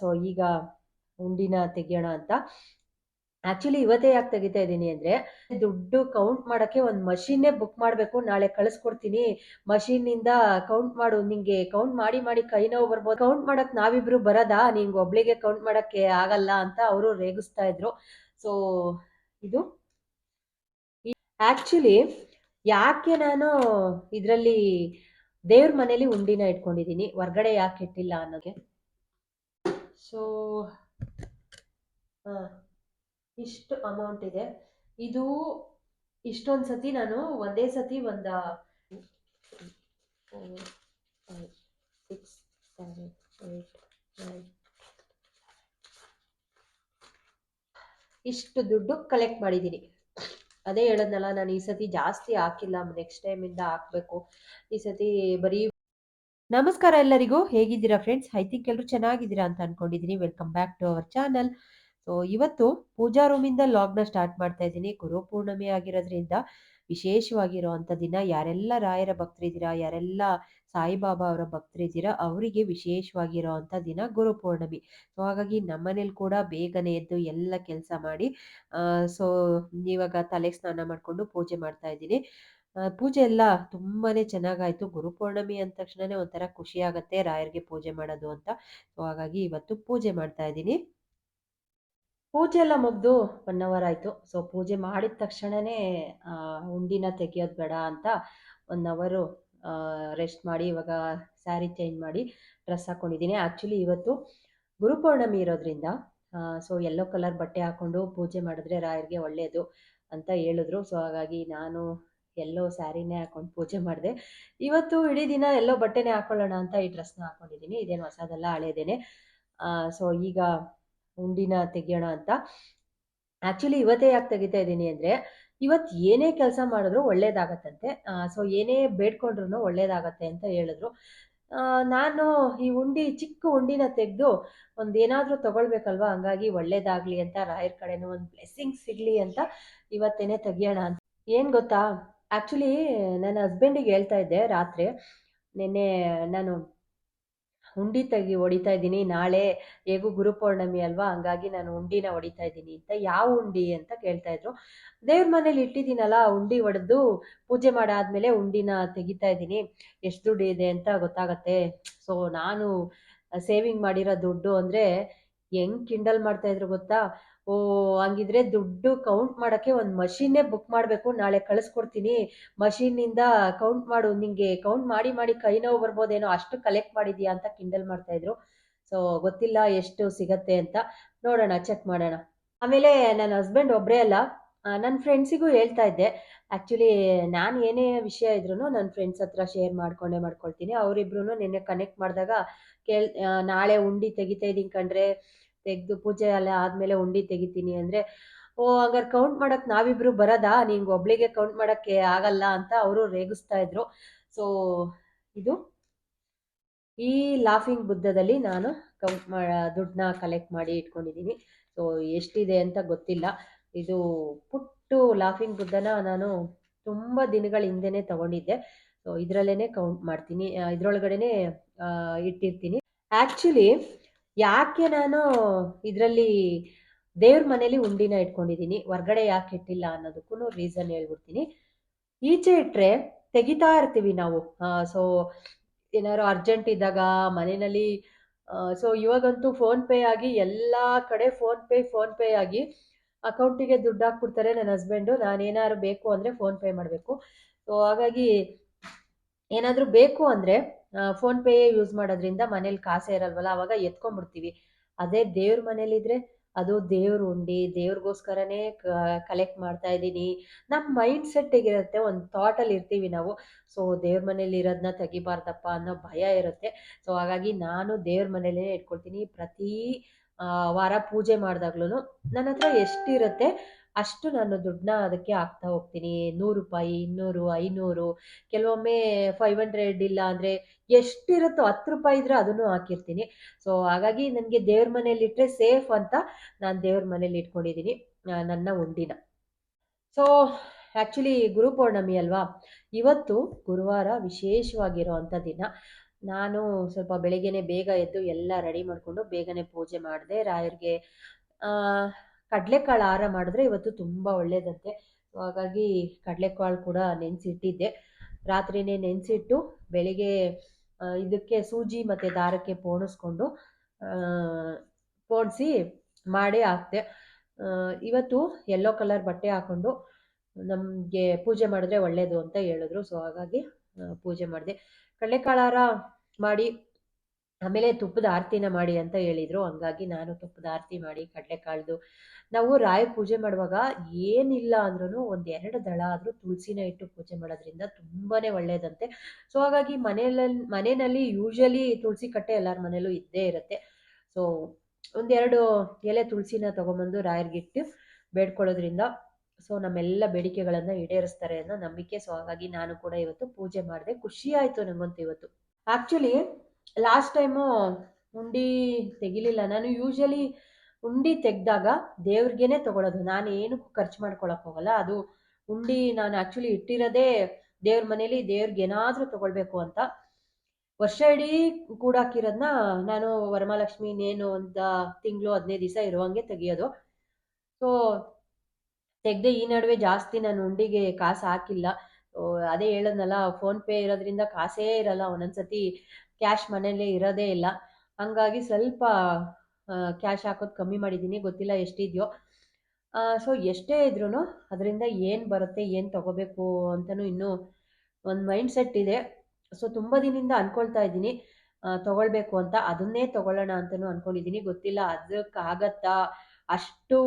So ಈಗ ಉಂಡಿನ ತೆಗಿಯೋಣ ಅಂತ. Actually ಇವತ್ತೇ ಯಾಕೆ ತೆಗಿತಾ ಇದ್ದೀನಿ ಅಂದ್ರೆ, ದುಡ್ಡು ಕೌಂಟ್ ಮಾಡೋಕೆ ಒಂದು ಮಷೀನ್ನೇ ಬುಕ್ ಮಾಡಬೇಕು. ನಾಳೆ ಕಳಿಸ್ಕೊಡ್ತೀನಿ. ಇಂದ ಕೌಂಟ್ ಮಾಡು. ನಿಂಗೆ ಕೌಂಟ್ ಮಾಡಿ ಮಾಡಿ ಕೈ ನೋವು ಬರ್ಬೋದು. ಕೌಂಟ್ ಮಾಡಕ್ ನಾವಿಬ್ರು ಬರೋದಾ? ನಿಂಗೆ ಒಬ್ಳಿಗೆ ಕೌಂಟ್ ಮಾಡಕ್ಕೆ ಆಗಲ್ಲ ಅಂತ ಅವರು ರೇಗಿಸ್ತಾ ಇದ್ರು. ಸೊ ಇದು. ಆಕ್ಚುಲಿ ಯಾಕೆ ನಾನು ಇದರಲ್ಲಿ ದೇವ್ರ ಮನೇಲಿ ಉಂಡಿನ ಇಟ್ಕೊಂಡಿದ್ದೀನಿ? ಹೊರ್ಗಡೆ ಯಾಕೆ ಇಟ್ಟಿಲ್ಲ ಅನ್ನೋಗೆ ಸೊ ಇಷ್ಟು ಅಮೌಂಟ್ ಇದೆ. ಇದು ಇಷ್ಟೊಂದು ಸತಿ ನಾನು ಒಂದೇ ಸತಿ ಒಂದ ಸಿಕ್ಸ್ ಸೆವೆನ್ ನೈನ್ ಇಷ್ಟು ದುಡ್ಡು ಕಲೆಕ್ಟ್ ಮಾಡಿದ್ದೀನಿ ಅದೇ ಹೇಳೋದ್ನಲ್ಲ, ನಾನು ಈ ಸತಿ ಜಾಸ್ತಿ ಹಾಕಿಲ್ಲ. ನೆಕ್ಸ್ಟ್ ಟೈಮಿಂದ ಹಾಕ್ಬೇಕು. ಈ ಸತಿ ಬರೀ ನಮಸ್ಕಾರ ಎಲ್ಲರಿಗೂ. ಹೇಗಿದ್ದೀರಾ ಫ್ರೆಂಡ್ಸ್ ಐ ಥಿಂಕ್ ಎಲ್ಲರೂ ಚೆನ್ನಾಗಿದ್ದೀರಾ ಅಂತ ಅನ್ಕೊಂಡಿದ್ದೀನಿ welcome back to our channel so ಇವತ್ತು ಪೂಜಾ ರೂಮಿಂದ ಲಾಗ್ನ ಸ್ಟಾರ್ಟ್ ಮಾಡ್ತಾ ಇದ್ದೀನಿ. ಗುರು ಪೂರ್ಣಿಮೆ ಆಗಿರೋದ್ರಿಂದ ವಿಶೇಷವಾಗಿರುವಂಥ ದಿನ ಯಾರೆಲ್ಲ ರಾಯರ ಭಕ್ತರಿದ್ದೀರಾ ಯಾರೆಲ್ಲ ಸಾಯಿಬಾಬಾ ಅವರ ಭಕ್ತರಿದ್ದೀರಾ ಅವರಿಗೆ ವಿಶೇಷವಾಗಿರುವಂಥ ದಿನ ಗುರು ಪೂರ್ಣಮಿ. ಸೊ ಹಾಗಾಗಿ ನಮ್ಮನೇಲಿ ಕೂಡ ಬೇಗನೆ ಎದ್ದು ಎಲ್ಲ ಕೆಲಸ ಮಾಡಿ ಸೊ ಇವಾಗ ತಲೆಗೆ ಸ್ನಾನ ಮಾಡಿಕೊಂಡು ಪೂಜೆ ಮಾಡ್ತಾ ಇದ್ದೀನಿ. ಪೂಜೆ ಎಲ್ಲ ತುಂಬಾನೇ ಚೆನ್ನಾಗಾಯ್ತು. ಗುರು ಪೌರ್ಣಮಿ ಅಂದ ತಕ್ಷಣನೇ ಒಂಥರ ಖುಷಿ ಆಗತ್ತೆ ರಾಯರಿಗೆ ಪೂಜೆ ಮಾಡೋದು ಅಂತ. ಸೊ ಹಾಗಾಗಿ ಇವತ್ತು ಪೂಜೆ ಮಾಡ್ತಾ ಇದ್ದೀನಿ. ಪೂಜೆ ಎಲ್ಲ ಮುಗ್ದು ಒನ್ ಅವರ್ ಆಯಿತು. ಸೊ ಪೂಜೆ ಮಾಡಿದ ತಕ್ಷಣನೇ ಆ, ಉಂಡಿನ ತೆಗಿಯೋದು ಬೇಡ ಅಂತ ಒನ್ ಅವರು ರೆಸ್ಟ್ ಮಾಡಿ ಇವಾಗ ಸ್ಯಾರಿ ಚೇಂಜ್ ಮಾಡಿ ಡ್ರೆಸ್ ಹಾಕೊಂಡಿದ್ದೀನಿ. ಆ್ಯಕ್ಚುಲಿ ಇವತ್ತು ಗುರು ಪೌರ್ಣಮಿ ಇರೋದ್ರಿಂದ ಸೊ ಯೆಲ್ಲೋ ಕಲರ್ ಬಟ್ಟೆ ಹಾಕೊಂಡು ಪೂಜೆ ಮಾಡಿದ್ರೆ ರಾಯರಿಗೆ ಒಳ್ಳೆಯದು ಅಂತ ಹೇಳಿದ್ರು. ಸೊ ಹಾಗಾಗಿ ನಾನು ಎಲ್ಲೋ ಸ್ಯಾರಿನೇ ಹಾಕೊಂಡು ಪೂಜೆ ಮಾಡಿದೆ. ಇವತ್ತು ಇಡೀ ದಿನ ಎಲ್ಲೋ ಬಟ್ಟೆನೇ ಹಾಕೊಳ್ಳೋಣ ಅಂತ ಈ ಡ್ರೆಸ್ನ ಹಾಕೊಂಡಿದ್ದೀನಿ. ಇದೇನು ಹೊಸದೆಲ್ಲ, ಹಳೇದೇನೆ. ಸೊ ಈಗ ಉಂಡಿನ ತೆಗಿಯೋಣ ಅಂತ. ಆ್ಯಕ್ಚುಲಿ ಇವತ್ತೇ ಯಾಕೆ ತೆಗಿತಾ ಇದ್ದೀನಿ ಅಂದರೆ, ಇವತ್ತು ಏನೇ ಕೆಲಸ ಮಾಡಿದ್ರು ಒಳ್ಳೇದಾಗತ್ತಂತೆ. ಸೊ ಏನೇ ಬೇಡ್ಕೊಂಡ್ರು ಒಳ್ಳೇದಾಗತ್ತೆ ಅಂತ ಹೇಳಿದ್ರು. ನಾನು ಈ ಉಂಡಿ, ಚಿಕ್ಕ ಉಂಡಿನ ತೆಗೆದು ಒಂದು ಏನಾದರೂ ತಗೊಳ್ಬೇಕಲ್ವಾ? ಹಂಗಾಗಿ ಒಳ್ಳೇದಾಗಲಿ ಅಂತ, ರಾಯರ್ ಕಡೆನೂ ಒಂದು ಬ್ಲೆಸ್ಸಿಂಗ್ ಸಿಗಲಿ ಅಂತ ಇವತ್ತೇನೆ ತೆಗಿಯೋಣ ಅಂತ. ಏನು ಗೊತ್ತಾ? ಆ್ಯಕ್ಚುಲಿ ನನ್ನ ಹಸ್ಬೆಂಡಿಗೆ ಹೇಳ್ತಾ ಇದ್ದೆ ರಾತ್ರಿ, ನಿನ್ನೆ ನಾನು ಉಂಡಿ ತೆಗಿ ಹೊಡಿತಾ ಇದ್ದೀನಿ, ನಾಳೆ ಹೇಗೂ ಗುರುಪೌರ್ಣಮಿ ಅಲ್ವಾ, ಹಂಗಾಗಿ ನಾನು ಉಂಡಿನ ಹೊಡಿತಾ ಇದ್ದೀನಿ ಅಂತ, ಯಾವ ಉಂಡಿ ಅಂತ ಕೇಳ್ತಾ ಇದ್ರು. ದೇವ್ರ ಮನೇಲಿ ಇಟ್ಟಿದ್ದೀನಲ್ಲ ಉಂಡಿ ಹೊಡೆದು ಪೂಜೆ ಮಾಡಾದ್ಮೇಲೆ ಉಂಡಿನ ತೆಗಿತಾ ಇದ್ದೀನಿ. ಎಷ್ಟು ದುಡ್ಡು ಇದೆ ಅಂತ ಗೊತ್ತಾಗತ್ತೆ. ಸೊ ನಾನು ಸೇವಿಂಗ್ ಮಾಡಿರೋ ದುಡ್ಡು ಅಂದರೆ ಹೆಂಗ್ ಕಿಂಡಲ್ ಮಾಡ್ತಾ ಇದ್ರು ಗೊತ್ತಾ? ಓ, ಹಂಗಿದ್ರೆ ದುಡ್ಡು ಕೌಂಟ್ ಮಾಡೋಕ್ಕೆ ಒಂದು ಮಷೀನ್ನೇ ಬುಕ್ ಮಾಡಬೇಕು. ನಾಳೆ ಕಳಿಸ್ಕೊಡ್ತೀನಿ. ಮಷೀನಿಂದ ಕೌಂಟ್ ಮಾಡು. ನಿಂಗೆ ಕೌಂಟ್ ಮಾಡಿ ಮಾಡಿ ಕೈ ನೋವು ಬರ್ಬೋದೇನೋ ಅಷ್ಟು ಕಲೆಕ್ಟ್ ಮಾಡಿದ್ಯಾ ಅಂತ ಕಿಂಡಲ್ ಮಾಡ್ತಾ ಇದ್ರು. ಸೊ ಗೊತ್ತಿಲ್ಲ ಎಷ್ಟು ಸಿಗತ್ತೆ ಅಂತ. ನೋಡೋಣ ಚೆಕ್ ಮಾಡೋಣ. ಆಮೇಲೆ ನನ್ನ ಹಸ್ಬೆಂಡ್ ಒಬ್ಬರೇ ಅಲ್ಲ. ನನ್ನ ಫ್ರೆಂಡ್ಸಿಗೂ ಹೇಳ್ತಾ ಇದ್ದೆ. ಆ್ಯಕ್ಚುಲಿ ನಾನು ಏನೇ ವಿಷಯ ಇದ್ರೂ ನನ್ನ ಫ್ರೆಂಡ್ಸ್ ಹತ್ರ ಶೇರ್ ಮಾಡ್ಕೊಂಡೇ, ಮಾಡ್ಕೊಳ್ತೀನಿ. ಅವರಿಬ್ರು ನಿನ್ನೆ ಕನೆಕ್ಟ್ ಮಾಡಿದಾಗ ಕೇಳ್ ನಾಳೆ ಉಂಡಿ ತೆಗಿತಾ ಇದ್ದೀನಿ ಕಂಡ್ರೆ ತೆಗೆದು ಪೂಜೆ ಎಲ್ಲ ಆದ್ಮೇಲೆ ಉಂಡಿ ತೆಗಿತೀನಿ ಅಂದ್ರೆ, ಓ ಹಂಗಾರೆ ಕೌಂಟ್ ಮಾಡಕ್ ನಾವಿಬ್ರು ಬರೋದಾ? ನಿಂಗೆ ಒಬ್ಳಿಗೆ ಕೌಂಟ್ ಮಾಡಕ್ಕೆ ಆಗಲ್ಲ ಅಂತ ಅವರು ರೇಗಿಸ್ತಾ ಇದ್ರು. ಸೊ ಇದು ಈ ಲಾಫಿಂಗ್ ಬುದ್ಧದಲ್ಲಿ ನಾನು ಕೌಂಟ್ ಮಾಡ ದುಡ್ಡನ್ನ ಕಲೆಕ್ಟ್ ಮಾಡಿ ಇಟ್ಕೊಂಡಿದ್ದೀನಿ ಸೊ ಎಷ್ಟಿದೆ ಅಂತ ಗೊತ್ತಿಲ್ಲ. ಇದು ಪುಟ್ಟು ಲಾಫಿಂಗ್ ಬುದ್ಧನ ನಾನು ತುಂಬ ದಿನಗಳ ಹಿಂದೆನೇ ತಗೊಂಡಿದ್ದೆ. ಸೊ ಇದ್ರಲ್ಲೇನೆ ಕೌಂಟ್ ಮಾಡ್ತೀನಿ. ಇದರೊಳಗಡೆನೆ ಇಟ್ಟಿರ್ತೀನಿ. ಆ್ಯಕ್ಚುಲಿ ಯಾಕೆ ನಾನು ಇದರಲ್ಲಿ ದೇವ್ರ ಮನೇಲಿ ಉಂಡಿನ ಇಟ್ಕೊಂಡಿದ್ದೀನಿ, ಹೊರ್ಗಡೆ ಯಾಕೆ ಇಟ್ಟಿಲ್ಲ ಅನ್ನೋದಕ್ಕೂ ರೀಸನ್ ಹೇಳ್ಬಿಡ್ತೀನಿ. ಈಚೆ ಇಟ್ಟರೆ ತೆಗಿತಾ ಇರ್ತೀವಿ ನಾವು. ಸೊ ಏನಾದ್ರು ಅರ್ಜೆಂಟ್ ಇದ್ದಾಗ ಮನೆಯಲ್ಲಿ ಸೊ ಇವಾಗಂತೂ ಫೋನ್ ಪೇ ಆಗಿ ಎಲ್ಲ ಕಡೆ ಫೋನ್ ಪೇ ಫೋನ್ ಪೇ ಆಗಿ ಅಕೌಂಟಿಗೆ ದುಡ್ಡು ಹಾಕ್ಬಿಡ್ತಾರೆ ನನ್ನ ಹಸ್ಬೆಂಡು ನಾನು ಏನಾದ್ರು ಬೇಕು ಅಂದರೆ ಫೋನ್ ಪೇ ಮಾಡಬೇಕು. ಸೊ ಹಾಗಾಗಿ ಏನಾದರೂ ಬೇಕು ಅಂದರೆ ಫೋನ್ ಪೇ ಯೂಸ್ ಮಾಡೋದ್ರಿಂದ ಮನೇಲಿ ಕಾಸೇ ಇರಲ್ವಲ್ಲ, ಅವಾಗ ಎತ್ಕೊಂಡ್ಬಿಡ್ತೀವಿ. ಅದೇ ದೇವ್ರ ಮನೇಲಿದ್ರೆ ಅದು ದೇವ್ರ ಉಂಡಿ, ದೇವ್ರಿಗೋಸ್ಕರನೇ ಕಲೆಕ್ಟ್ ಮಾಡ್ತಾ ಇದ್ದೀನಿ. ನಮ್ಮ ಮೈಂಡ್ ಸೆಟ್ ಹೇಗಿರುತ್ತೆ, ಒಂದು ಥಾಟಲ್ಲಿ ಇರ್ತೀವಿ ನಾವು. ಸೊ ದೇವ್ರ ಮನೇಲಿ ಇರೋದನ್ನ ತೆಗಿಬಾರ್ದಪ್ಪ ಅನ್ನೋ ಭಯ ಇರುತ್ತೆ. ಸೊ ಹಾಗಾಗಿ ನಾನು ದೇವ್ರ ಮನೇಲೇ ಇಟ್ಕೊಳ್ತೀನಿ. ಪ್ರತಿ ವಾರ ಪೂಜೆ ಮಾಡಿದಾಗ್ಲೂ ನನ್ನ ಹತ್ರ ಎಷ್ಟಿರುತ್ತೆ ಅಷ್ಟು ನಾನು ದುಡ್ಡನ್ನ ಅದಕ್ಕೆ ಹಾಕ್ತಾ ಹೋಗ್ತೀನಿ. ನೂರು ರೂಪಾಯಿ, ಇನ್ನೂರು, ಐನೂರು, ಕೆಲವೊಮ್ಮೆ ಫೈವ್ ಹಂಡ್ರೆಡ್ ಇಲ್ಲ ಅಂದರೆ ಎಷ್ಟಿರುತ್ತೋ ಹತ್ತು ರೂಪಾಯಿ ಇದ್ರೆ ಅದನ್ನು ಹಾಕಿರ್ತೀನಿ. ಸೊ ಹಾಗಾಗಿ ನನಗೆ ದೇವ್ರ ಮನೇಲಿ ಸೇಫ್ ಅಂತ ನಾನು ದೇವ್ರ ಮನೇಲಿ ಇಟ್ಕೊಂಡಿದ್ದೀನಿ ನನ್ನ ಉಂಡಿನ. ಸೊ ಆ್ಯಕ್ಚುಲಿ ಗುರು ಪೌರ್ಣಮಿ ಅಲ್ವಾ? ಇವತ್ತು ಗುರುವಾರ ವಿಶೇಷವಾಗಿರೋ ಅಂಥ ದಿನ. ನಾನು ಸ್ವಲ್ಪ ಬೆಳಿಗ್ಗೆನೆ ಬೇಗ ಎದ್ದು ಎಲ್ಲ ರೆಡಿ ಮಾಡಿಕೊಂಡು ಬೇಗನೆ ಪೂಜೆ ಮಾಡಿದೆ, ರಾಯರಿಗೆ ಕಡಲೆಕಾಳು ಹಾರ ಮಾಡಿದ್ರೆ ಇವತ್ತು ತುಂಬ ಒಳ್ಳೆಯದಂತೆ ಹಾಗಾಗಿ ಕಡಲೆಕಾಳು ಕೂಡ ನೆನೆಸಿಟ್ಟಿದ್ದೆ. ರಾತ್ರಿನೇ ನೆನೆಸಿಟ್ಟು ಬೆಳಿಗ್ಗೆ ಇದಕ್ಕೆ ಸೂಜಿ ಮತ್ತು ದಾರಕ್ಕೆ ಪೋಣಿಸ್ಕೊಂಡು ಪೋಣಿಸಿ ಮಾಡಿ ಹಾಕ್ತೆ ಇವತ್ತು ಯೆಲ್ಲೋ ಕಲರ್ ಬಟ್ಟೆ ಹಾಕ್ಕೊಂಡು ನಮಗೆ ಪೂಜೆ ಮಾಡಿದ್ರೆ ಒಳ್ಳೆಯದು ಅಂತ ಹೇಳಿದ್ರು. ಸೊ ಹಾಗಾಗಿ ಪೂಜೆ ಮಾಡಿದೆ. ಕಡಲೆಕಾಳಾರ ಮಾಡಿ ಆಮೇಲೆ ತುಪ್ಪದ ಆರತಿನ ಮಾಡಿ ಅಂತ ಹೇಳಿದ್ರು. ಹಂಗಾಗಿ ನಾನು ತುಪ್ಪದ ಆರತಿ ಮಾಡಿ ಕಡಲೆಕಾಳ್ದು ನಾವು ರಾಯ ಪೂಜೆ ಮಾಡುವಾಗ ಏನಿಲ್ಲ ಅಂದ್ರೂ ಒಂದು ಎರಡು ದಳ ಆದರೂ ತುಳಸಿನ ಇಟ್ಟು ಪೂಜೆ ಮಾಡೋದ್ರಿಂದ ತುಂಬಾನೇ ಒಳ್ಳೆಯದಂತೆ ಸೊ ಹಾಗಾಗಿ ಮನೆಯಲ್ಲಿ ಮನೆಯಲ್ಲಿ ಯೂಶಲಿ ತುಳಸಿ ಕಟ್ಟೆ ಎಲ್ಲರ ಮನೇಲೂ ಇದ್ದೇ ಇರುತ್ತೆ. ಸೊ ಒಂದೆರಡು ಎಲೆ ತುಳಸಿನ ತೊಗೊಂಬಂದು ರಾಯರಿಗಿಟ್ಟು ಬೇಡ್ಕೊಳ್ಳೋದ್ರಿಂದ ಸೊ ನಮ್ಮೆಲ್ಲ ಬೇಡಿಕೆಗಳನ್ನು ಈಡೇರಿಸ್ತಾರೆ ಅನ್ನೋ ನಂಬಿಕೆ. ಸೊ ಹಾಗಾಗಿ ನಾನು ಕೂಡ ಇವತ್ತು ಪೂಜೆ ಮಾಡಿದೆ. ಖುಷಿ ಆಯ್ತು ನನಗಂತೂ ಇವತ್ತು. ಆ್ಯಕ್ಚುಲಿ ಲಾಸ್ಟ್ ಟೈಮು ಉಂಡಿ ತೆಗಿಲಿಲ್ಲ. ನಾನು ಯೂಶಲಿ ಉಂಡಿ ತೆಗೆದಾಗ ದೇವ್ರಿಗೇನೆ ತಗೊಳ್ಳೋದು ನಾನು ಏನಕ್ಕೂ ಖರ್ಚು ಮಾಡ್ಕೊಳಕ್ ಹೋಗಲ್ಲ. ಅದು ಉಂಡಿ ನಾನು ಆ್ಯಕ್ಚುಲಿ ಇಟ್ಟಿರೋದೇ ದೇವ್ರ ಮನೇಲಿ ದೇವ್ರಿಗೆ ಏನಾದರೂ ತಗೊಳ್ಬೇಕು ಅಂತ. ವರ್ಷ ಇಡೀ ಕೂಡಾಕಿರೋದನ್ನ ನಾನು ವರಮಹಾಲಕ್ಷ್ಮಿ ಇನ್ನೇನು ಒಂದು ತಿಂಗಳು ಹದಿನೈದು ದಿವಸ ಇರುವಂಗೆ ತೆಗಿಯೋದು. ಸೊ ತೆಗ್ದೆ ಈ ನಡುವೆ ಜಾಸ್ತಿ ನಾನು ಉಂಡಿಗೆ ಕಾಸು ಹಾಕಿಲ್ಲ. ಅದೇ ಹೇಳದ್ನಲ್ಲ ಫೋನ್ ಪೇ ಇರೋದ್ರಿಂದ ಕಾಸೇ ಇರಲ್ಲ, ಒಂದೊಂದ್ಸತಿ ಕ್ಯಾಶ್ ಮನೇಲಿ ಇರೋದೇ ಇಲ್ಲ. ಹಂಗಾಗಿ ಸ್ವಲ್ಪ ಕ್ಯಾಶ್ ಹಾಕೋದು ಕಮ್ಮಿ ಮಾಡಿದ್ದೀನಿ, ಗೊತ್ತಿಲ್ಲ ಎಷ್ಟಿದೆಯೋ. ಸೊ ಎಷ್ಟೇ ಇದ್ರೂ ಅದರಿಂದ ಏನು ಬರುತ್ತೆ, ಏನು ತಗೋಬೇಕು ಅಂತಲೂ ಇನ್ನೂ ಒಂದು ಮೈಂಡ್ ಸೆಟ್ ಇದೆ. ಸೊ ತುಂಬ ದಿನದಿಂದ ಅಂದ್ಕೊಳ್ತಾ ಇದ್ದೀನಿ ತಗೊಳ್ಬೇಕು ಅಂತ. ಅದನ್ನೇ ತಗೊಳ್ಳೋಣ ಅಂತಲೂ ಅಂದ್ಕೊಂಡಿದ್ದೀನಿ ಗೊತ್ತಿಲ್ಲ ಅದಕ್ಕಾಗತ್ತಾ ಅಷ್ಟು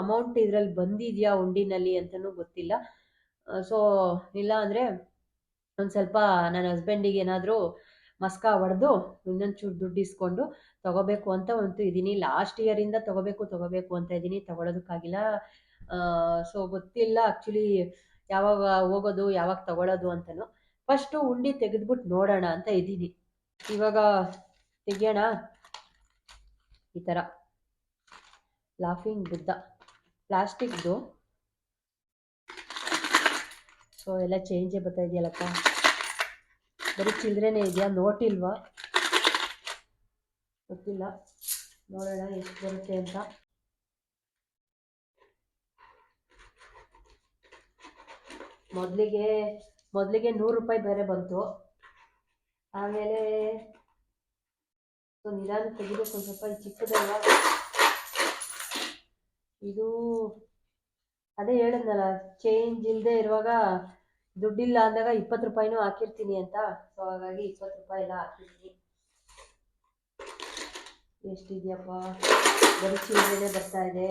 ಅಮೌಂಟ್ ಇದರಲ್ಲಿ ಬಂದಿದೆಯಾ ಉಂಡಿನಲ್ಲಿ ಅಂತಲೂ ಗೊತ್ತಿಲ್ಲ. ಸೊ ಇಲ್ಲ ಅಂದರೆ ಒಂದು ಸ್ವಲ್ಪ ನನ್ನ ಹಸ್ಬೆಂಡಿಗೆ ಏನಾದರೂ ಮಸ್ಕ ಹೊಡೆದು ಇನ್ನೊಂದು ಚೂರು ದುಡ್ಡು ಇಸ್ಕೊಂಡು ತಗೋಬೇಕು ಅಂತ ಅಂತೂ ಇದ್ದೀನಿ ಲಾಸ್ಟ್ ಇಯರಿಂದ ತಗೋಬೇಕು ತಗೋಬೇಕು ಅಂತ ಇದ್ದೀನಿ ತಗೊಳ್ಳೋದಕ್ಕಾಗಿಲ್ಲ ಸೊ ಗೊತ್ತಿಲ್ಲ ಆ್ಯಕ್ಚುಲಿ ಯಾವಾಗ ಹೋಗೋದು, ಯಾವಾಗ ತಗೊಳ್ಳೋದು ಅಂತಲೂ ಫಸ್ಟು ಉಂಡಿ ತೆಗೆದ್ಬಿಟ್ಟು ನೋಡೋಣ ಅಂತ ಇದ್ದೀನಿ ಇವಾಗ ತೆಗಿಯೋಣ. ಈ ಥರ ಲಾಫಿಂಗ್ ಬುದ್ಧ ಪ್ಲಾಸ್ಟಿಕ್ದು ಸೊ ಎಲ್ಲ ಚೇಂಜೇ ಬರ್ತಾ ಇದೆಯಲ್ಲಪ್ಪ? ಬರೀ ಚಿಲ್ಲರೆನೇ ಇದೆಯಾ? ನೋಟಿಲ್ವಾ ಗೊತ್ತಿಲ್ಲ. ನೋಡೋಣ ಎಷ್ಟು ಬರುತ್ತೆ ಅಂತ. ಮೊದಲಿಗೆ ಮೊದಲಿಗೆ ನೂರು ರೂಪಾಯಿ ಬೇರೆ ಬಂತು. ಆಮೇಲೆ ನಿಧಾನ ತೆಗಿಬೇಕು ಒಂದು ಸ್ವಲ್ಪ ಚಿಕ್ಕದಲ್ಲ ಇದು ಅದೇ ಹೇಳಿದ್ನಲ್ಲ ಚೇಂಜ್ ಇಲ್ಲದೆ ಇರುವಾಗ ದುಡ್ಡಿಲ್ಲ ಅಂದಾಗ ಇಪ್ಪತ್ತು ರೂಪಾಯಿನೂ ಹಾಕಿರ್ತೀನಿ ಅಂತ. ಸೊ ಹಾಗಾಗಿ ಇಪ್ಪತ್ತು ರೂಪಾಯಿ ಎಲ್ಲ ಹಾಕಿರ್ತೀನಿ. ಎಷ್ಟಿದೆಯಪ್ಪ? ಬರೀ ಮೇಲೆ ಬರ್ತಾ ಇದೆ.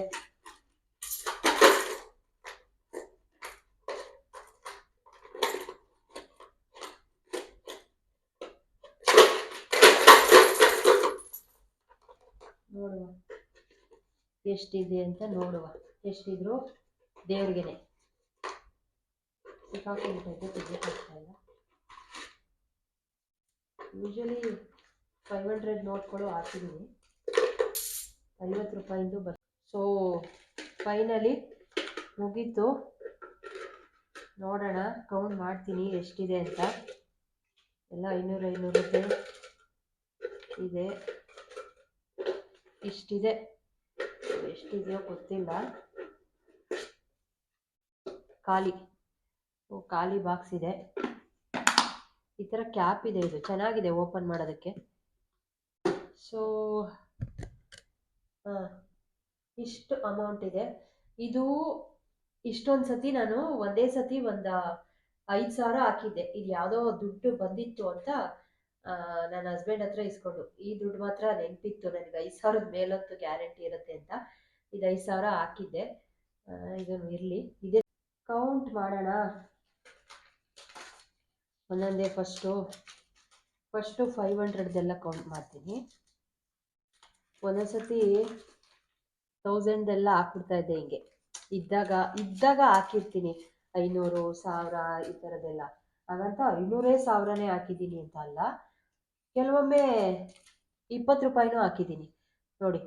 ನೋಡುವ. ಎಷ್ಟಿದೆ ಅಂತ ನೋಡುವ. ಎಷ್ಟಿದ್ರು? ದೇವ್ರಿಗೆನೆ. ಸಿಕ್ಕಾಕೊಂಡ್ಬಿಟ್ಟೈತೆ ತೆಗಿಯೋಕ್ಕಾಗ್ತಾ ಇಲ್ಲ ಯೂಶಲಿ ಫೈವ್ ಹಂಡ್ರೆಡ್ ನೋಟ್ಗಳು ಹಾಕಿದ್ದೀನಿ ಐವತ್ತು ರೂಪಾಯಿಂದು ಬ ಸೊ ಫೈನಲಿ ಮುಗೀತು. ನೋಡೋಣ ಕೌಂಟ್ ಮಾಡ್ತೀನಿ ಎಷ್ಟಿದೆ ಅಂತ. ಎಲ್ಲ ಐನೂರು ಐನೂರು ರೂಪಾಯಿ ಇದೆ. ಇಷ್ಟಿದೆ ಎಷ್ಟಿದೆಯೋ ಗೊತ್ತಿಲ್ಲ. ಖಾಲಿ. ಖಾಲಿ ಬಾಕ್ಸ್ ಇದೆ. ಈ ಥರ ಕ್ಯಾಪ್ ಇದೆ ಇದು. ಚೆನ್ನಾಗಿದೆ ಓಪನ್ ಮಾಡೋದಕ್ಕೆ. ಸೊ ಇಷ್ಟು ಅಮೌಂಟ್ ಇದೆ. ಇದು ಇಷ್ಟೊಂದು ಸತಿ ನಾನು ಒಂದೇ ಸತಿ ಒಂದು ಐದು ಸಾವಿರ ಹಾಕಿದ್ದೆ. ಇದು ಯಾವುದೋ ದುಡ್ಡು ಬಂದಿತ್ತು ಅಂತ ನನ್ನ ಹಸ್ಬೆಂಡ್ ಹತ್ರ ಇಸ್ಕೊಂಡು. ಈ ದುಡ್ಡು ಮಾತ್ರ ನೆನಪಿತ್ತು. ನನಗೆ ಐದು ಸಾವಿರದ ಮೇಲಂತೂ ಗ್ಯಾರಂಟಿ ಇರುತ್ತೆ ಅಂತ. ಇದು ಐದು ಸಾವಿರ ಹಾಕಿದ್ದೆ. ಇದನ್ನು ಇರಲಿ. ಇದೇ ಕೌಂಟ್ ಮಾಡೋಣ. ಒಂದೊಂದೇ ಫಸ್ಟು ಫಸ್ಟು ಫೈವ್ ಹಂಡ್ರೆಡ್ದೆಲ್ಲ ಕೌಂಟ್ ಮಾಡ್ತೀನಿ. ಒಂದೊಂದ್ಸತಿ ತೌಸಂಡೆಲ್ಲ ಹಾಕ್ಬಿಡ್ತಾ ಇದ್ದೆ ಹಿಂಗೆ. ಇದ್ದಾಗ ಇದ್ದಾಗ ಹಾಕಿರ್ತೀನಿ. ಐನೂರು, ಸಾವಿರ ಈ ಥರದ್ದೆಲ್ಲ ಹಾಗಂತ ಐನೂರೇ ಸಾವಿರನೇ ಹಾಕಿದ್ದೀನಿ ಅಂತ ಅಲ್ಲ. ಕೆಲವೊಮ್ಮೆ ಇಪ್ಪತ್ತು ರೂಪಾಯಿನೂ ಹಾಕಿದ್ದೀನಿ. ನೋಡಿ,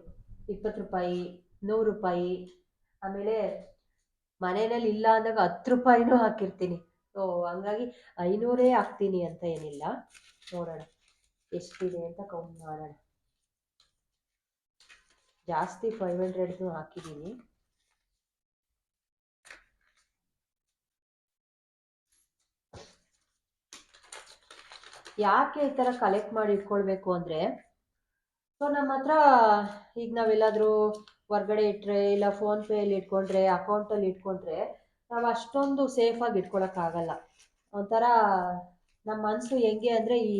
ಇಪ್ಪತ್ತು ರೂಪಾಯಿ, ನೂರು ರೂಪಾಯಿ, ಆಮೇಲೆ ಮನೆಯಲ್ಲಿ ಇಲ್ಲ ಅಂದಾಗ ಹತ್ತು ರೂಪಾಯಿನೂ ಹಾಕಿರ್ತೀನಿ. ಸೊ ಹಂಗಾಗಿ ಐನೂರೇ ಹಾಕ್ತೀನಿ ಅಂತ ಏನಿಲ್ಲ. ನೋಡೋಣ. ಎಷ್ಟಿದೆ ಅಂತ ಕೌಂಟ್ ಮಾಡೋಣ. ಜಾಸ್ತಿ ಫೈವ್ ಹಂಡ್ರೆಡ್ದು ಹಾಕಿದ್ದೀನಿ. ಯಾಕೆ ಈ ಥರ ಕಲೆಕ್ಟ್ ಮಾಡಿ ಇಟ್ಕೊಳ್ಬೇಕು ಅಂದರೆ, ಸೊ ನಮ್ಮ ಹತ್ರ ಈಗ ನಾವೆಲ್ಲಾದರೂ ಹೊರ್ಗಡೆ ಇಟ್ಟರೆ ಇಲ್ಲ ಫೋನ್ಪೇಯಲ್ಲಿ ಇಟ್ಕೊಂಡ್ರೆ ಅಕೌಂಟಲ್ಲಿ ಇಟ್ಕೊಂಡ್ರೆ ನಾವು ಅಷ್ಟೊಂದು ಸೇಫಾಗಿ ಇಟ್ಕೊಳಕ್ಕಾಗಲ್ಲ ಒಂಥರ ನಮ್ಮ ಮನಸ್ಸು ಹೆಂಗೆ ಅಂದರೆ ಈ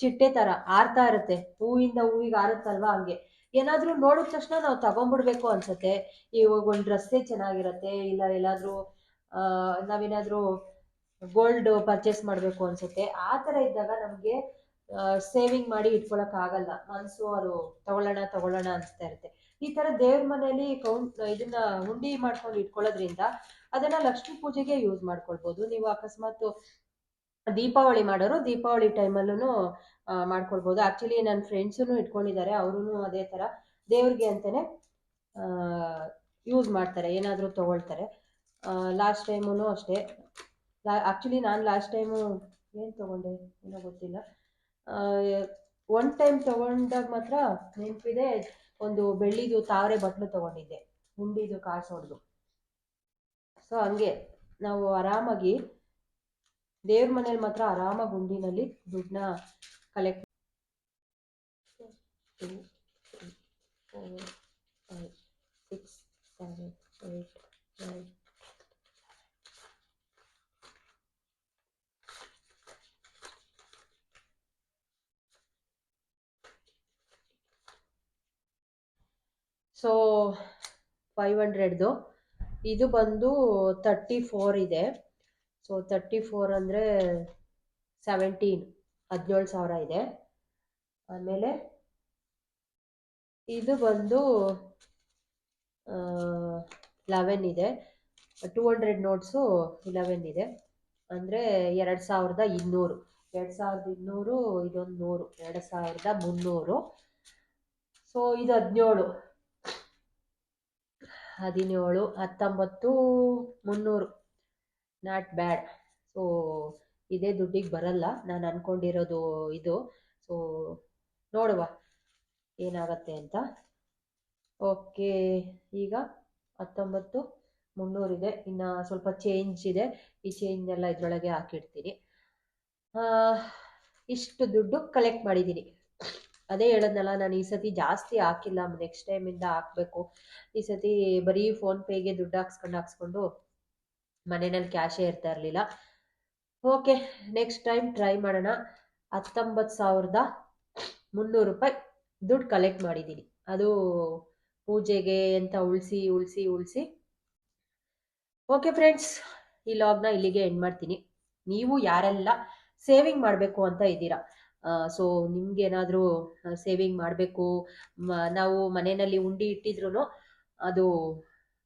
ಚಿಟ್ಟೆ ಥರ ಆರ್ತಾ ಇರುತ್ತೆ. ಹೂವಿಂದ ಹೂವಿಗೆ ಆರುತ್ತಲ್ವಾ ಹಂಗೆ. ಏನಾದರೂ ನೋಡಿದ ತಕ್ಷಣ ನಾವು ತಗೊಂಡ್ಬಿಡ್ಬೇಕು ಅನ್ಸುತ್ತೆ. ಇವಾಗ ಒಂದು ಡ್ರೆಸ್ಸೇ ಚೆನ್ನಾಗಿರುತ್ತೆ, ಇಲ್ಲ ಎಲ್ಲಾದರೂ ನಾವೇನಾದರೂ ಗೋಲ್ಡ್ ಪರ್ಚೇಸ್ ಮಾಡಬೇಕು ಅನ್ಸುತ್ತೆ. ಆ ಥರ ಇದ್ದಾಗ ನಮಗೆ ಸೇವಿಂಗ್ ಮಾಡಿ ಇಟ್ಕೊಳಕ್ ಆಗಲ್ಲ. ಮನಸ್ಸು ಅದು ತಗೊಳ್ಳೋಣ ತಗೊಳ್ಳೋಣ ಅನಿಸ್ತಾ ಇರುತ್ತೆ. ಈ ತರ ದೇವ್ರ ಮನೆಯಲ್ಲಿ ಕೌಂಟ್ ಇದನ್ನ ಹುಂಡಿ ಮಾಡ್ಕೊಂಡು ಇಟ್ಕೊಳ್ಳೋದ್ರಿಂದ ಅದನ್ನ ಲಕ್ಷ್ಮಿ ಪೂಜೆಗೆ ಯೂಸ್ ಮಾಡ್ಕೊಳ್ಬೋದು. ನೀವು ಅಕಸ್ಮಾತ್ ದೀಪಾವಳಿ ಮಾಡೋರು ದೀಪಾವಳಿ ಟೈಮಲ್ಲೂ ಮಾಡ್ಕೊಳ್ಬೋದು. ಆಕ್ಚುಲಿ ನನ್ನ ಫ್ರೆಂಡ್ಸೂ ಇಟ್ಕೊಂಡಿದ್ದಾರೆ ಅವರು ಅದೇ ತರ ದೇವ್ರಿಗೆ ಅಂತಲೇ ಯೂಸ್ ಮಾಡ್ತಾರೆ. ಏನಾದರೂ ತಗೊಳ್ತಾರೆ. ಲಾಸ್ಟ್ ಟೈಮೂ ಅಷ್ಟೇ. ಆಕ್ಚುಲಿ ನಾನು ಲಾಸ್ಟ್ ಟೈಮು ಏನು ತಗೊಂಡೆ ಏನೋ ಗೊತ್ತಿಲ್ಲ. ಒನ್ ಟೈಮ್ ತಗೊಂಡಾಗ ಮಾತ್ರ ನೆನಪಿದೆ. ಒಂದು ಬೆಳ್ಳಿದು ತಾವರೆ ಬಟ್ಲು ತಗೊಂಡಿದ್ದೆ ಹುಂಡಿದು ಕಾಸೋಡ್ದು ಸೊ ಹಂಗೆ ನಾವು ಆರಾಮಾಗಿ, ದೇವ್ರ ಮನೇಲಿ ಮಾತ್ರ ಆರಾಮಾಗಿ ಹುಂಡಿನಲ್ಲಿ ದುಡ್ಡನ್ನ collect six seven eight nine so five hundred ಇದು ಬಂದು ತರ್ಟಿ ಫೋರ್ ಇದೆ. ಸೊ ತರ್ಟಿ ಫೋರ್ ಅಂದರೆ ಸೆವೆಂಟೀನ್ ಹದಿನೇಳು ಸಾವಿರ ಇದೆ. ಆಮೇಲೆ ಇದು ಬಂದು ಲೆವೆನ್ ಇದೆ. ಟೂ ಹಂಡ್ರೆಡ್ ನೋಟ್ಸು ಲೆವೆನ್ ಇದೆ. ಅಂದರೆ ಎರಡು ಸಾವಿರದ ಇನ್ನೂರು. ಎರಡು ಸಾವಿರದ ಇನ್ನೂರು, ಇದೊಂದು ನೂರು. ಎರಡು ಸಾವಿರದ ಮುನ್ನೂರು. ಸೊ ಇದು ಹದಿನೇಳು. ಹದಿನೇಳು, ಹತ್ತೊಂಬತ್ತು, ಮುನ್ನೂರು. ನಾಟ್ ಬ್ಯಾಡ್ ಸೊ ಇದೇ ದುಡ್ಡಿಗೆ ಬರಲ್ಲ. ನಾನು ಅಂದ್ಕೊಂಡಿರೋದು ಇದು. ಸೊ ನೋಡುವ ಏನಾಗತ್ತೆ ಅಂತ. ಓಕೆ ಈಗ ಹತ್ತೊಂಬತ್ತು ಮುನ್ನೂರಿದೆ ಇನ್ನು ಸ್ವಲ್ಪ ಚೇಂಜ್ ಇದೆ. ಈ ಚೇಂಜ್ನೆಲ್ಲ ಇದರೊಳಗೆ ಹಾಕಿಡ್ತೀನಿ. ಇಷ್ಟು ದುಡ್ಡು ಕಲೆಕ್ಟ್ ಮಾಡಿದ್ದೀನಿ. ಅದೇ ಹೇಳದ್ನಲ್ಲ, ನಾನು ಈ ಸತಿ ಜಾಸ್ತಿ ಹಾಕಿಲ್ಲ ನೆಕ್ಸ್ಟ್ ಟೈಮಿಂದ ಹಾಕಬೇಕು. ಈ ಸತಿ ಬರೀ ಫೋನ್ಪೇಗೆ ದುಡ್ಡು ಹಾಕ್ಸ್ಕೊಂಡು ಹಾಕ್ಸ್ಕೊಂಡು ಮನೆಯಲ್ಲಿ ಕ್ಯಾಶೇ ಇರ್ತಾ ಇರಲಿಲ್ಲ. ಓಕೆ ನೆಕ್ಸ್ಟ್ ಟೈಮ್ ಟ್ರೈ ಮಾಡೋಣ. ಹತ್ತೊಂಬತ್ತು ಸಾವಿರದ ಮುನ್ನೂರು ರೂಪಾಯಿ ದುಡ್ಡು ಕಲೆಕ್ಟ್ ಮಾಡಿದ್ದೀನಿ ಅದು ಪೂಜೆಗೆ ಅಂತ ಉಳಿಸಿ ಉಳಿಸಿ ಉಳಿಸಿ. ಓಕೆ ಫ್ರೆಂಡ್ಸ್ ಈ ಲಾಗ್ನ ಇಲ್ಲಿಗೆ ಎಂಡ್ ಮಾಡ್ತೀನಿ. ನೀವು ಯಾರೆಲ್ಲ ಸೇವಿಂಗ್ ಮಾಡಬೇಕು ಅಂತ ಇದ್ದೀರಾ? ಸೊ ನಿಮ್ಗೇನಾದರೂ ಸೇವಿಂಗ್ ಮಾಡಬೇಕು ನಾವು ಮನೆಯಲ್ಲಿ ಉಂಡಿ ಇಟ್ಟಿದ್ರು ಅದು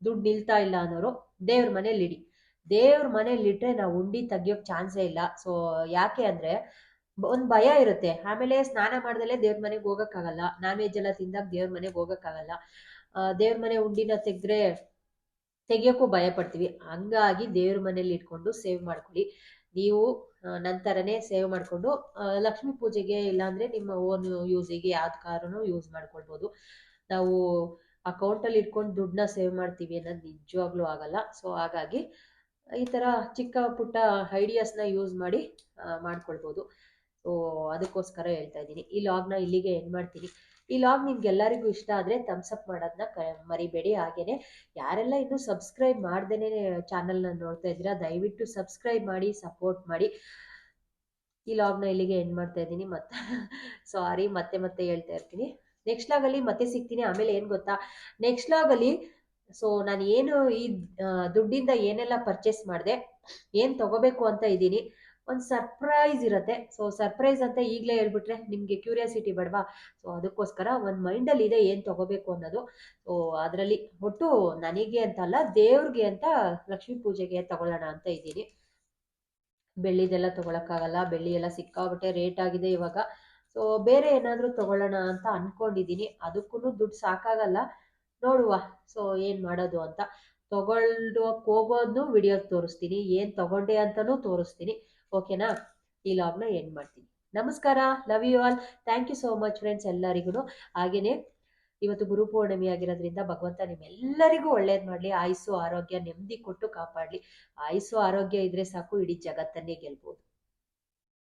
ದುಡ್ಡು ನಿಲ್ತಾ ಇಲ್ಲ ಅನ್ನೋರು ದೇವ್ರ ಮನೇಲಿ ಇಡಿ. ದೇವ್ರ ಮನೇಲಿ ಇಟ್ಟರೆ ನಾವು ಉಂಡಿ ತೆಗಿಯೋಕೆ ಚಾನ್ಸೇ ಇಲ್ಲ. ಸೊ ಯಾಕೆ ಅಂದರೆ ಒಂದು ಭಯ ಇರುತ್ತೆ. ಆಮೇಲೆ ಸ್ನಾನ ಮಾಡ್ದಲೇ ದೇವ್ರ ಮನೆಗೆ ಹೋಗೋಕ್ಕಾಗಲ್ಲ. ನಾನ್ ವೆಜ್ ಎಲ್ಲ ತಿಂದಾಗ ದೇವ್ರ ಮನೆಗೆ ಹೋಗೋಕ್ಕಾಗಲ್ಲ. ದೇವ್ರ ಮನೆ ಉಂಡಿನ ತೆಗೆದ್ರೆ ತೆಗಿಯೋಕ್ಕೂ ಭಯ ಪಡ್ತೀವಿ ಹಂಗಾಗಿ ದೇವ್ರ ಮನೇಲಿ ಇಟ್ಕೊಂಡು ಸೇವ್ ಮಾಡ್ಕೊಳ್ಳಿ. ನೀವು ನಂತರನೇ ಸೇವ್ ಮಾಡಿಕೊಂಡು ಲಕ್ಷ್ಮಿ ಪೂಜೆಗೆ ಇಲ್ಲಾಂದರೆ ನಿಮ್ಮ ಓನ್ ಯೂಸಿಗೆ ಯಾವ್ದು ಕಾರನ್ನು ಯೂಸ್ ಮಾಡ್ಕೊಳ್ಬೋದು. ನಾವು ಅಕೌಂಟಲ್ಲಿ ಇಟ್ಕೊಂಡು ದುಡ್ಡನ್ನ ಸೇವ್ ಮಾಡ್ತೀವಿ ಅನ್ನೋದು ನಿಜವಾಗ್ಲೂ ಆಗಲ್ಲ. ಸೊ ಹಾಗಾಗಿ ಈ ಥರ ಚಿಕ್ಕ ಪುಟ್ಟ ಐಡಿಯಾಸ್ನ ಯೂಸ್ ಮಾಡಿ ಮಾಡ್ಕೊಳ್ಬೋದು. ಸೊ ಅದಕ್ಕೋಸ್ಕರ ಹೇಳ್ತಾ ಇದ್ದೀನಿ. ಈ ಲಾಗ್ನ ಇಲ್ಲಿಗೆ ಎಂಡ್ ಮಾಡ್ತೀನಿ. ಈ ಲಾಗ್ ನಿಮ್ಗೆಲ್ಲರಿಗೂ ಇಷ್ಟ ಆದರೆ ಥಮ್ಸಪ್ ಮಾಡೋದನ್ನ ಕ, ಮರಿಬೇಡಿ. ಹಾಗೆಯೇ ಯಾರೆಲ್ಲ ಇನ್ನೂ ಸಬ್ಸ್ಕ್ರೈಬ್ ಮಾಡ್ದೇ ಚಾನಲ್ನ ನೋಡ್ತಾ ಇದ್ದೀರಾ, ದಯವಿಟ್ಟು ಸಬ್ಸ್ಕ್ರೈಬ್ ಮಾಡಿ ಸಪೋರ್ಟ್ ಮಾಡಿ. ಈ ಲಾಗ್ನ ಇಲ್ಲಿಗೆ ಎಂಡ್ ಮಾಡ್ತಾ ಇದ್ದೀನಿ. ಮತ್ತೆ ಸಾರಿ ಮತ್ತೆ ಮತ್ತೆ ಹೇಳ್ತಾ ಇರ್ತೀನಿ. ನೆಕ್ಸ್ಟ್ ಲಾಗಲ್ಲಿ ಮತ್ತೆ ಸಿಗ್ತೀನಿ. ಆಮೇಲೆ ಏನು ಗೊತ್ತಾ? ನೆಕ್ಸ್ಟ್ ಲಾಗಲ್ಲಿ ಸೊ ನಾನು ಏನು ಈ ದುಡ್ಡಿಂದ ಏನೆಲ್ಲ ಪರ್ಚೇಸ್ ಮಾಡಿದೆ, ಏನು ತಗೋಬೇಕು ಅಂತ ಇದ್ದೀನಿ. ಒಂದು ಸರ್ಪ್ರೈಸ್ ಇರುತ್ತೆ. ಸೊ ಸರ್ಪ್ರೈಸ್ ಅಂತ ಈಗಲೇ ಹೇಳ್ಬಿಟ್ರೆ ನಿಮಗೆ ಕ್ಯೂರಿಯಾಸಿಟಿ ಬೇಡವಾ? ಸೊ ಅದಕ್ಕೋಸ್ಕರ ಒಂದು ಮೈಂಡಲ್ಲಿ ಇದೆ ಏನು ತಗೋಬೇಕು ಅನ್ನೋದು. ಸೊ ಅದರಲ್ಲಿ ಒಟ್ಟು ನನಗೆ ಅಂತಲ್ಲ ದೇವ್ರಿಗೆ ಅಂತ ಲಕ್ಷ್ಮೀ ಪೂಜೆಗೆ ತಗೊಳ್ಳೋಣ ಅಂತ ಇದ್ದೀನಿ. ಬೆಳ್ಳಿದೆಲ್ಲ ತೊಗೊಳಕ್ಕಾಗಲ್ಲ ಬೆಳ್ಳಿ ಎಲ್ಲ ಸಿಕ್ಕಾಬಿಟ್ಟೆ ರೇಟ್ ಆಗಿದೆ ಇವಾಗ. ಸೊ ಬೇರೆ ಏನಾದರೂ ತಗೊಳ್ಳೋಣ ಅಂತ ಅಂದ್ಕೊಂಡಿದ್ದೀನಿ ಅದಕ್ಕೂ ದುಡ್ಡು ಸಾಕಾಗಲ್ಲ. ನೋಡುವ. ಸೊ ಏನು ಮಾಡೋದು ಅಂತ. ತಗೊಳ್ಳೋಕೆ ಹೋಗೋದನ್ನು ವಿಡಿಯೋ ತೋರಿಸ್ತೀನಿ. ಏನು ತಗೊಂಡೆ ಅಂತಲೂ ತೋರಿಸ್ತೀನಿ. ಓಕೆನಾ? ಈ ಲಾಗ್ನ ಎಂಡ್ ಮಾಡ್ತೀನಿ. ನಮಸ್ಕಾರ love you all thank you so much friends ಎಲ್ಲರಿಗೂ ಹಾಗೇನೆ, ಇವತ್ತು ಗುರು ಪೂರ್ಣಿಮೆ ಆಗಿರೋದ್ರಿಂದ ಭಗವಂತ ನಿಮ್ಮೆಲ್ಲರಿಗೂ ಒಳ್ಳೇದು ಮಾಡಲಿ. ಆಯುಸ್ಸು, ಆರೋಗ್ಯ, ನೆಮ್ಮದಿ ಕೊಟ್ಟು ಕಾಪಾಡಲಿ. ಆಯುಸ್ಸು, ಆರೋಗ್ಯ ಇದ್ರೆ ಸಾಕು, ಇಡೀ ಜಗತ್ತನ್ನೇ ಗೆಲ್ಬೋದು.